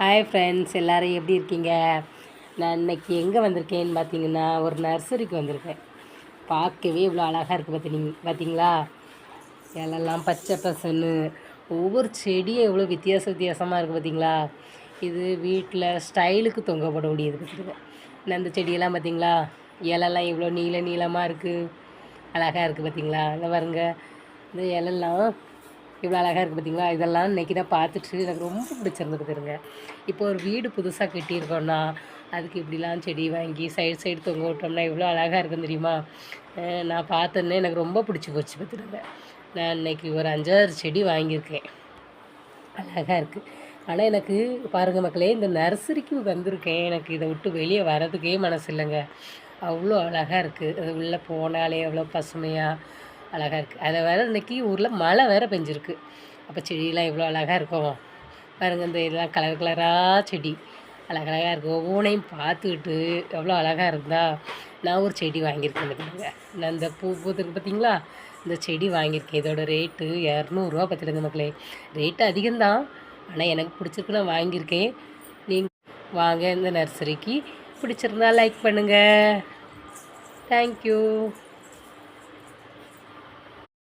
Hi friends எல்லோரும் எப்படி இருக்கீங்க? நான் இன்னைக்கு எங்கே வந்திருக்கேன்னு பார்த்தீங்கன்னா ஒரு நர்சரிக்கு வந்திருக்கேன். பார்க்கவே இவ்வளோ அழகாக இருக்குது பார்த்தீங்க பார்த்தீங்களா இலெல்லாம் பச்சை பசன்னு. ஒவ்வொரு செடியும் எவ்வளோ வித்தியாச வித்தியாசமாக இருக்குது பார்த்தீங்களா இது வீட்டில் ஸ்டைலுக்கு தொங்கப்பட முடியுது பார்த்துருங்க இந்த அந்த செடியெல்லாம் பார்த்தீங்களா இலெல்லாம் இவ்வளோ நீள நீளமாக இருக்குது அழகாக இருக்குது பார்த்தீங்களா இந்த பாருங்கள் இந்த இலெல்லாம் இவ்வளோ அழகாக இருக்குது பார்த்தீங்களா இதெல்லாம் இன்றைக்கி தான் பார்த்துட்டு எனக்கு ரொம்ப பிடிச்சிருந்துருக்குதுங்க இப்போ ஒரு வீடு புதுசாக கட்டியிருக்கோன்னா அதுக்கு இப்படிலாம் செடி வாங்கி சைடு சைடு தொங்க விட்டோம்னா இவ்வளோ அழகாக இருக்கும் தெரியுமா? நான் பார்த்தோன்னே எனக்கு ரொம்ப பிடிச்சி போச்சு பார்த்துருங்க நான் இன்னைக்கு ஒரு அஞ்சாறு செடி வாங்கியிருக்கேன். அழகாக இருக்குது ஆனால் எனக்கு பாருங்கள் மக்களே இந்த நர்சரிக்கு வந்திருக்கேன். எனக்கு இதை விட்டு வெளியே வரதுக்கே மனசு இல்லைங்க. அவ்வளோ அழகாக இருக்குது அது உள்ளே போனாலே அவ்வளோ பசுமையாக அழகாக இருக்குது அதை வேறு இன்றைக்கி ஊரில் மழை வேறு பெஞ்சிருக்கு. அப்போ செடியெலாம் எவ்வளோ அழகாக இருக்கும். பாருங்கள் இந்த இதெல்லாம் கலர் கலராக செடி. அழகழகாக இருக்குது ஒவ்வொன்றையும் பார்த்துக்கிட்டு எவ்வளோ அழகாக இருந்தால் நான் ஒரு செடி வாங்கியிருக்கேன் பார்த்துக்கோங்க நான் இந்த பூ பூத்துருக்கு பார்த்தீங்களா இந்த செடி வாங்கியிருக்கேன். இதோட ரேட்டு இரநூறுவா பார்த்துடுங்க மக்களே. ரேட்டு அதிகம்தான். ஆனால் எனக்கு பிடிச்சிருக்கு நான் வாங்கியிருக்கேன். நீங்கள் வாங்க இந்த நர்சரிக்கு பிடிச்சிருந்தா லைக் பண்ணுங்கள் தேங்க்யூ